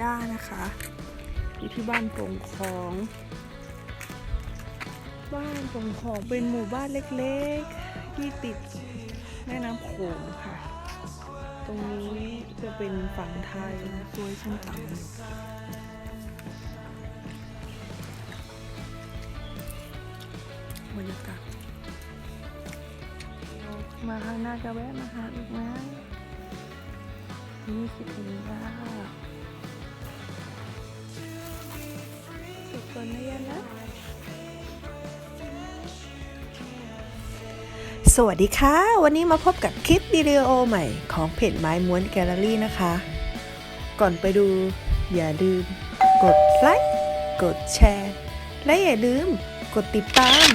ย่านะคะอยู่ที่บ้านโป่งของ บ้านโป่งของเป็นหมู่บ้านเล็กๆ ที่ติดแม่น้ำโขงค่ะ ตรงนี้จะเป็นฝั่งไทยตัวยชั้นต่ำบรรยากาศมาข้างหน้าจะแวะมาหาอีกนะนี่คิดถึงย่า สุดคนนะยันนะสวัสดีค่ะ วันนี้มาพบกับคลิปวิดีโอใหม่ของเพจไม้ม้วนแกลเลอรี่นะคะ ก่อนไปดูอย่าลืม กดไลค์กดแชร์ และอย่าลืม กดติดตาม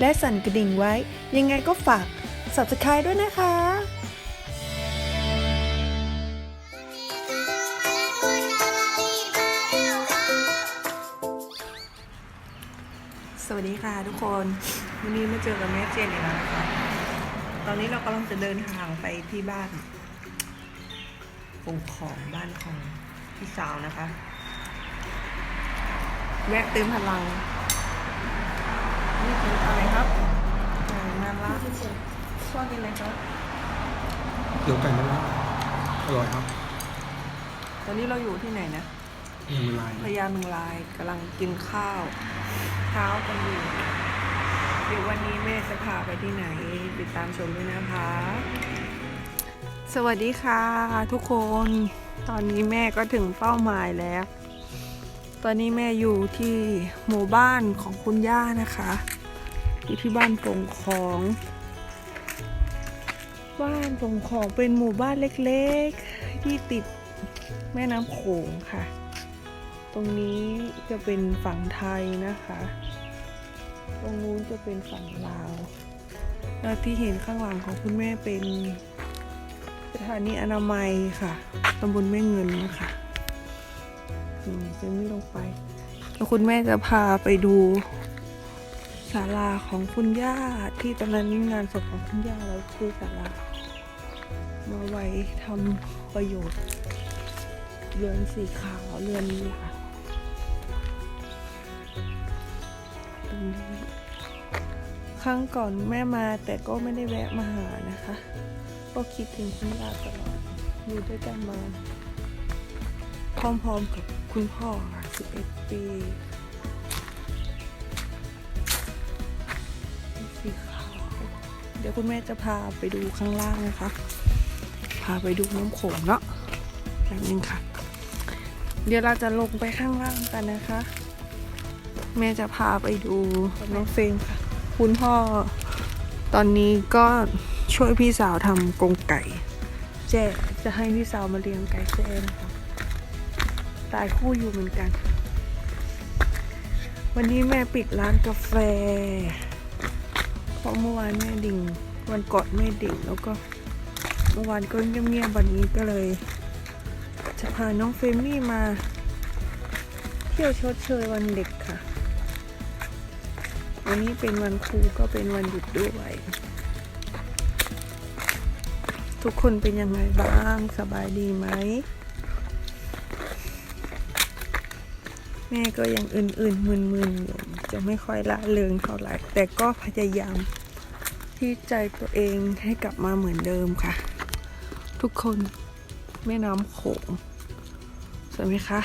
และสั่นกระดิ่งไว้ ยังไงก็ฝาก subscribe ด้วยนะคะ สวัสดีค่ะทุกคนวันนี้มาเจอกับแม่เจนอีกแล้วนะคะตอนนี้เรากำลังจะเดินทางไปที่บ้านปงของบ้านของพี่สาวนะคะ แวะเติมพลังนี่คืออะไรครับไก่มาละชอบกินอะไรครับเดี๋ยวไก่มะระอร่อยครับ ตอนนี้เราอยู่ที่ไหนนะ ยังไม่ลายพญาเมืองลายกำลังกินข้าวเช้ากันอยู่เดี๋ยววันนี้แม่จะพาไปที่ไหน ติดตามชมด้วยนะคะ สวัสดีค่ะ ทุกคนตอนนี้แม่ก็ถึงเป้าหมายแล้ว ตอนนี้แม่อยู่ที่หมู่บ้านของคุณย่านะคะ อยู่ที่บ้านปงของ บ้านปงของเป็นหมู่บ้านเล็กๆ ที่ติดแม่น้ำโขงค่ะ ตรงนี้จะเป็นฝั่งไทยนะคะ ตรงนู้นจะเป็นฝั่งลาว แล้วที่เห็นข้างหลังของคุณแม่เป็นสถานีอนามัยค่ะตำบลแม่เงินนะคะจะไม่ลงไป แล้วคุณแม่จะพาไปดูศาลาของคุณย่าที่ตอนนั้นงานศพของคุณย่าเราคือศาลามาไว้ทำประโยชน์เรือนสีขาวเรือนนี้ค่ะ ครั้งก่อนแม่มาแต่ก็ไม่ได้แวะมาหานะคะ ก็คิดถึงคุณย่าตลอดอยู่ด้วยกันมา พร้อมๆกับคุณพ่อค่ะ11 ปีสีขาวเดี๋ยวคุณแม่จะพาไปดูข้างล่างนะคะ พาไปดูน้ำโขงเนาะแบบนึงค่ะ เดี๋ยวเราจะลงไปข้างล่างกันนะคะ แม่จะพาไปดูน้องเฟรมค่ะ คุณพ่อ ตอนนี้ก็ช่วยพี่สาวทำกรงไก่แจ้จะให้พี่สาวมาเลี้ยงไก่แจ้นะคะตายคู่อยู่เหมือนกัน วันนี้แม่ปิดร้านกาแฟ เพราะเมื่อวานแม่ดิ่ง วันก่อนแม่ดิ่งแล้วก็เมื่อวานก็เงียบๆวันนี้ก็เลย จะพาน้องเฟมมี่มา เที่ยวชดเชยวันเด็กค่ะ วันนี้เป็นวันครูก็เป็นวันหยุดด้วย ทุกคนเป็นยังไงบ้างสบายดีไหม แม่ก็ยังอื่นๆมึนๆอยู่จะไม่ค่อยละเริงเท่าไหร่แต่ก็พยายามที่ใจตัวเองให้กลับมาเหมือนเดิมค่ะ ทุกคนแม่น้ำโขงสวยไหมคะ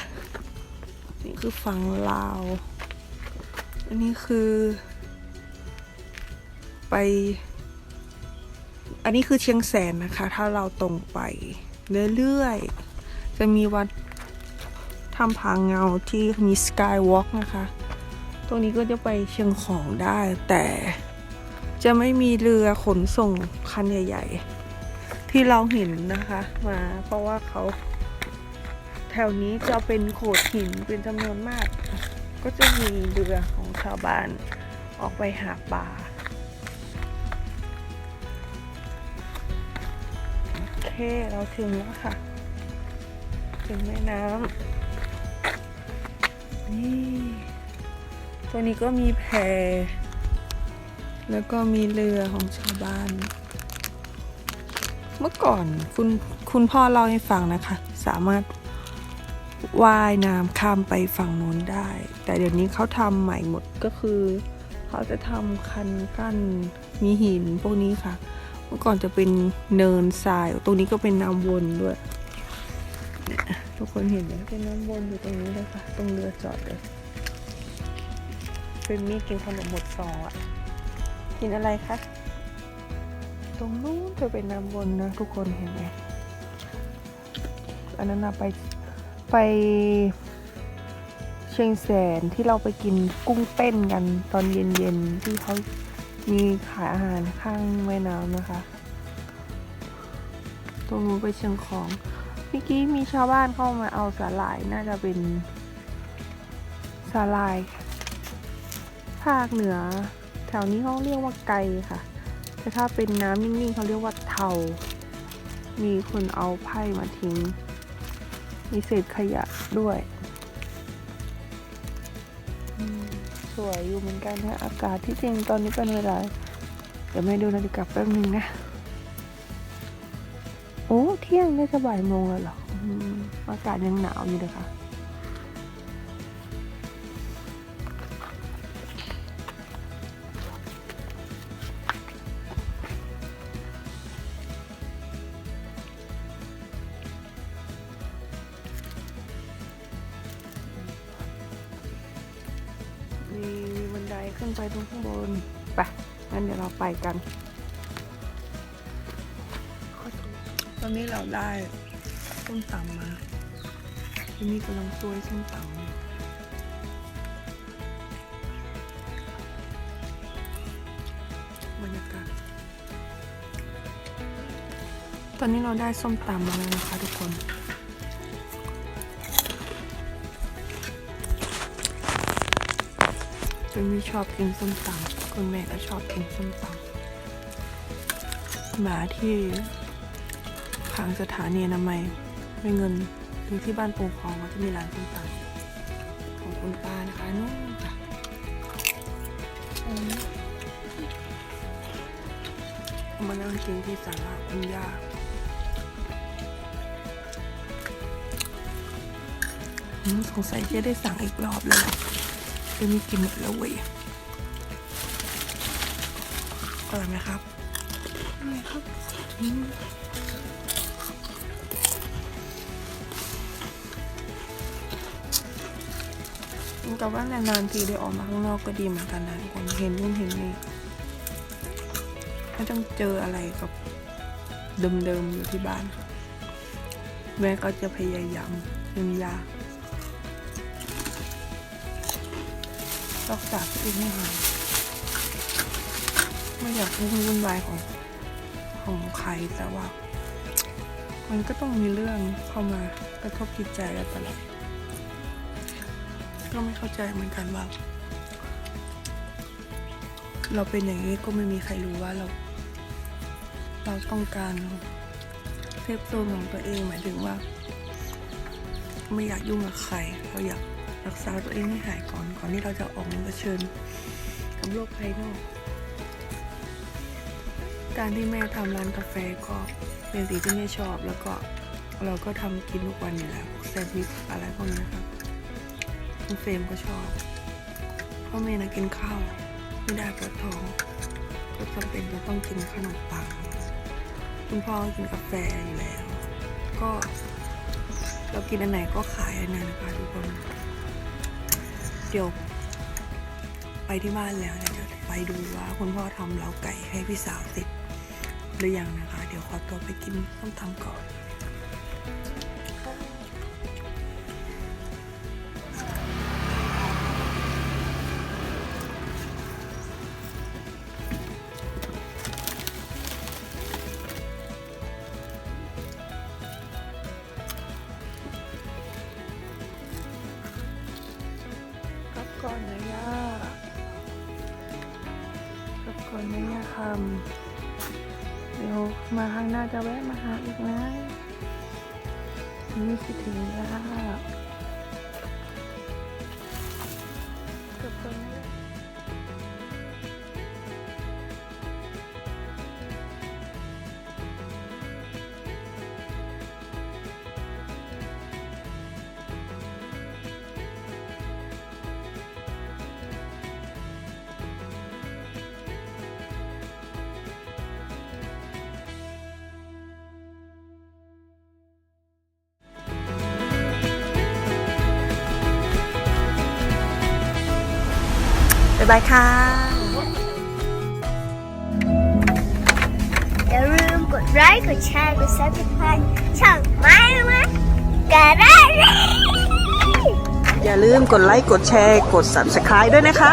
นี่คือฝั่งลาว อันนี้คือ ไป อันนี้คือเชียงแสนนะคะ ถ้าเราตรงไปเรื่อยๆ จะมีวัดถ้ำผาเงาที่มีสกายวอล์กนะคะ ตรงนี้ก็จะไปเชียงของได้แต่จะไม่มีเรือขนส่งคันใหญ่ ๆ ที่เราเห็นนะคะมาเพราะว่าเขาแถวนี้จะเป็นโขดหินเป็นจำนวนมาก ก็จะมีเรือของชาวบ้านออกไปหาปลา เคเราถึงแล้วค่ะ ถึงแม่น้ำนี่ ตัวนี้ก็มีแพแล้วก็มีเรือของชาวบ้าน เมื่อก่อนคุณคุณพ่อเล่าให้ฟังนะคะ สามารถว่ายน้ำข้ามไปฝั่งโน้นได้ แต่เดี๋ยวนี้เขาทำใหม่หมดก็คือ เขาจะทำคันกั้นมีหินพวกนี้ค่ะ เมื่อก่อนจะเป็นเนินทราย ตรงนี้ก็เป็นน้ำวนด้วย ทุกคนเห็นไหมเป็นน้ำวนอยู่ตรงนี้เลยค่ะ ตรงเรือจอดเลย เป็นมีกินขนมหมดซองอะ กินอะไรคะ ตรงนู้นจะเป็นน้ำวนนะ ทุกคนเห็นไหมอันนั้นนะไปไปเชียงแสนที่เราไปกินกุ้งเต้นกันตอนเย็นๆที่เขา มีขายอาหารข้างแม่น้ำนะคะ ตรงนู้นไปเชียงของเมื่อกี้มีชาวบ้านเข้ามาเอาสาหร่ายน่าจะเป็นสาหร่าย ภาคเหนือ แถวนี้เขาเรียกว่าไก่ค่ะ แต่ถ้าเป็นน้ำนิ่งๆเขาเรียกว่าเทา มีคนเอาไพ่มาทิ้ง มีเศษขยะด้วย วยอยู่เหมือนกันนะอากาศที่จริงตอนนี้เป็นเวลาเดี๋ยวไม่ดูนาฬิกาแป๊บนึงนะ โอ้เที่ยงได้จะบ่ายโมงแล้วเหรออืมอากาศยังหนาวอยู่เลยค่ะ มีบันไดขึ้นไปตรงข้างบน ไป งั้นเดี๋ยวเราไปกัน ตอนนี้เราได้ส้มตำมาที่นี่กำลังซวยส้มตำบรรยากาศ ตอนนี้เราได้ส้มตำมาแล้วนะคะทุกคน คุณไม่ชอบกินส้มตำคุณแม่ก็ชอบกินส้มตำหมาที่ข้างสถานีนามัยไม่เงินหรือที่บ้านปงคองเขาจะมีร้านส้มตำของคุณป้านะคะนู่นค่ะมานั่งกินที่ศาลาคุณย่าสงสัยจะได้สั่งอีกรอบเลย แหละจะมีกินหมดแล้วเว้ยอร่อยไหมครับอร่อยครับอืมกับว่านานๆทีได้ออกมาข้างนอกก็ดีเหมือนกันนะทุกคนเห็นนู่นเห็นนี่ไม่ต้องเจออะไรกับเดิมๆอยู่ที่บ้าน แม่ก็จะพยายามเป็นยา รักษาตัวเองให้หายไม่อยากให้วุ่นวายของของใครแต่ว่า มันก็ต้องมีเรื่องเข้ามากระทบจิตใจเราตลอดก็ไม่เข้าใจเหมือนกันว่า เราเป็นอย่างนี้ก็ไม่มีใครรู้ว่าเรา เราต้องการเซฟโซนของตัวเองหมายถึงว่า ไม่อยากยุ่งกับใคร เราอยากรักษาตัวเองให้หายก่อน ก่อนที่เราจะออกมาเผชิญกับโลกภายนอก การที่แม่ทำร้านกาแฟก็เป็นสิ่งที่แม่ชอบ แล้วก็เราก็ทำกินทุกวันอยู่แล้วแซนด์วิชอะไรพวกนี้ครับคุณเฟรมก็ชอบพราะแม่นะกินข้าวไม่ได้ปวดท้องก็จำเป็นจะต้องกินขนมปังคุณพ่อกินกาแฟอยู่แล้ว ก็ เรากินอันไหนก็ขายอันนั้นนะคะทุกคน เดี๋ยวไปที่บ้านแล้วเดี๋ยวไปดูว่าคุณพ่อทำเล้าไก่ให้พี่สาวเสร็จหรือยังนะคะ เดี๋ยวขอตัวไปกินต้มตำก่อน จะแวะมาหาอีกนะนี่คิดถึงนะคะ บายค่ะ อย่าลืมกดไลค์ กดแชร์ กด subscribe ช่องไม้มากันได้เลยอย่าลืมกดไลค์ กดแชร์ กด subscribe ด้วยนะคะ